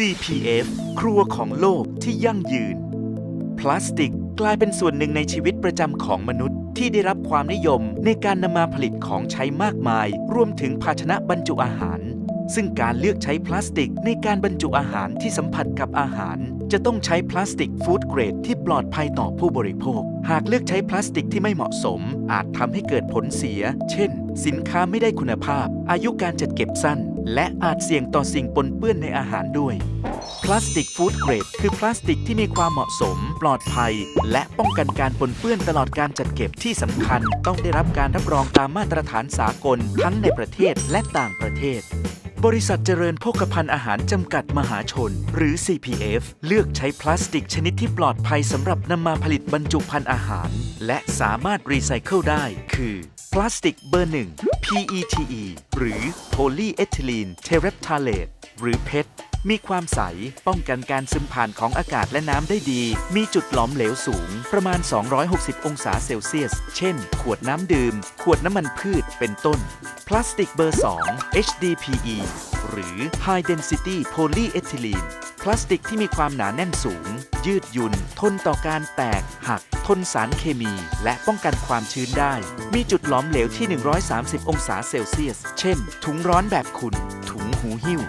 CPF ครัวของโลกที่ยั่งยืน พลาสติกกลายเป็นส่วนหนึ่งในชีวิตประจำของมนุษย์ ที่ได้รับความนิยมในการนำมาผลิตของใช้มากมาย รวมถึงภาชนะบรรจุอาหาร ซึ่งการเลือกใช้พลาสติกในการบรรจุอาหารที่สัมผัสกับอาหาร จะต้องใช้พลาสติกฟู้ดเกรดที่ปลอดภัยต่อผู้บริโภค หากเลือกใช้พลาสติกที่ไม่เหมาะสม อาจทำให้เกิดผลเสีย เช่น สินค้าไม่ได้คุณภาพ อายุการจัดเก็บสั้น และอาจเสี่ยงต่อสิ่งปนเปื้อนในอาหารด้วย พลาสติกฟู้ดเกรด คือพลาสติกที่มีความเหมาะสม ปลอดภัย และป้องกันการปนเปื้อนตลอดการจัดเก็บที่สำคัญ ต้องได้รับการรับรองตามมาตรฐานสากล ทั้งในประเทศและต่างประเทศ บริษัทเจริญโภคภัณฑ์อาหารจำกัดมหาชน หรือ CPF เลือกใช้พลาสติกชนิดที่ปลอดภัยสำหรับนำมาผลิตบรรจุภัณฑ์อาหาร และสามารถรีไซเคิลได้ คือ พลาสติกเบอร์1 PETE หรือ Polyethylene Terephthalate หรือ PET มีความใส ป้องกันการซึมผ่านของอากาศและน้ำได้ดี มีจุดหลอมเหลวสูง ประมาณ 260 องศาเซลเซียส เช่น ขวดน้ำดื่ม ขวดน้ำมันพืช เป็นต้น พลาสติกเบอร์ 2 HDPE หรือ High Density Polyethylene พลาสติกที่มีความหนาแน่นสูง ยืดหยุ่น ทนต่อการแตกหัก นสารเคมี และป้องกันความชื้นได้ มีจุดหลอมเหลวที่ 130 องศาเซลเซียส เช่น ถุงร้อนแบบขุ่นถุงหูหิ้ว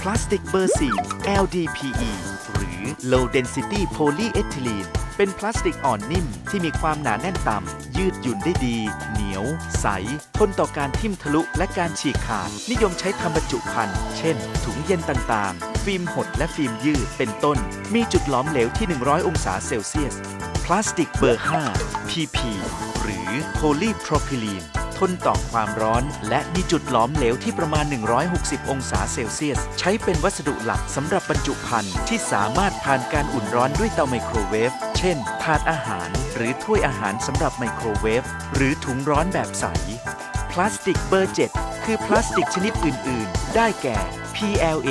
พลาสติกเบอร์ 4 LDPE หรือ Low Density Polyethylene เป็นพลาสติกอ่อนนิ่มที่มีความหนาแน่นต่ำ ยืดหยุ่นได้ดี เหนียว ใส ทนต่อการทิ่มทะลุและการฉีกขาด นิยมใช้ทำบรรจุภัณฑ์ เช่น ถุงเย็นต่างๆ ฟิล์มหดและฟิล์มยืดเป็นต้น มีจุดหลอมเหลวที่ 100 องศาเซลเซียส พลาสติกเบอร์ 5 PP หรือ Polypropylene ทนต่อความร้อน และมีจุดหลอมเหลวที่ประมาณ 160 องศาเซลเซียส ใช้เป็นวัสดุหลักสำหรับบรรจุภัณฑ์ที่สามารถผ่านการอุ่นร้อนด้วยเตาไมโครเวฟ เช่น ถาดอาหาร หรือถ้วยอาหารสำหรับไมโครเวฟ หรือถุงร้อนแบบใส พลาสติกเบอร์ 7 คือพลาสติกชนิดอื่น ๆ ได้แก่ PLA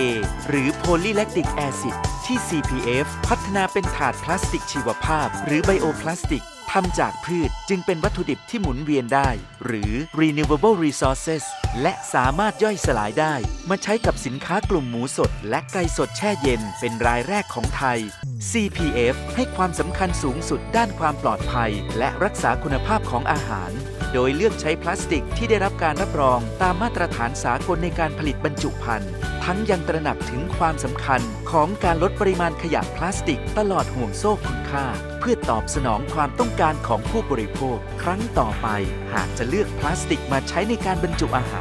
หรือ Polylactic Acid ที่ CPF พัฒนาเป็นถาดพลาสติกชีวภาพ หรือไบโอพลาสติกทำจากพืชจึงเป็นวัตถุดิบที่หมุนเวียนได้ หรือ renewable resources และสามารถย่อยสลายได้ มาใช้กับสินค้ากลุ่มหมูสด และไก่สดแช่เย็นเป็นรายแรกของไทย CPF ให้ความสำคัญสูงสุดด้านความปลอดภัย และรักษาคุณภาพของอาหาร โดยเลือกใช้พลาสติกที่ได้รับการรับรองตามมาตรฐานสากลในการผลิตบรรจุภัณฑ์ทั้งยังตระหนักถึงความสำคัญของการลดปริมาณขยะพลาสติกตลอดห่วงโซ่คุณค่า เพื่อตอบสนองความต้องการของผู้บริโภค ครั้งต่อไป หากจะเลือกพลาสติกมาใช้ในการบรรจุอาห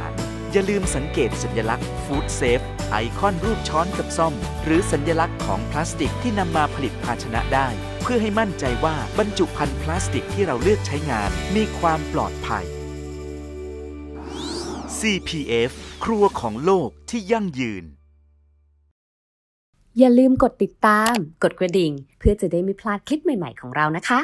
าร อย่าลืมสังเกตสัญลักษณ์ Food Safe ไอคอนรูปช้อนกับซ่อม หรือสัญลักษณ์ของพลาสติกที่นำมาผลิตภาชนะได้ เพื่อให้มั่นใจว่าบรรจุภัณฑ์พลาสติกที่เราเลือกใช้งาน มีความปลอดภัย CPF ครัวของโลกที่ยั่งยืน อย่าลืมกดติดตาม กดกระดิ่ง เพื่อจะได้ไม่พลาดคลิปใหม่ ๆ ของเรานะคะ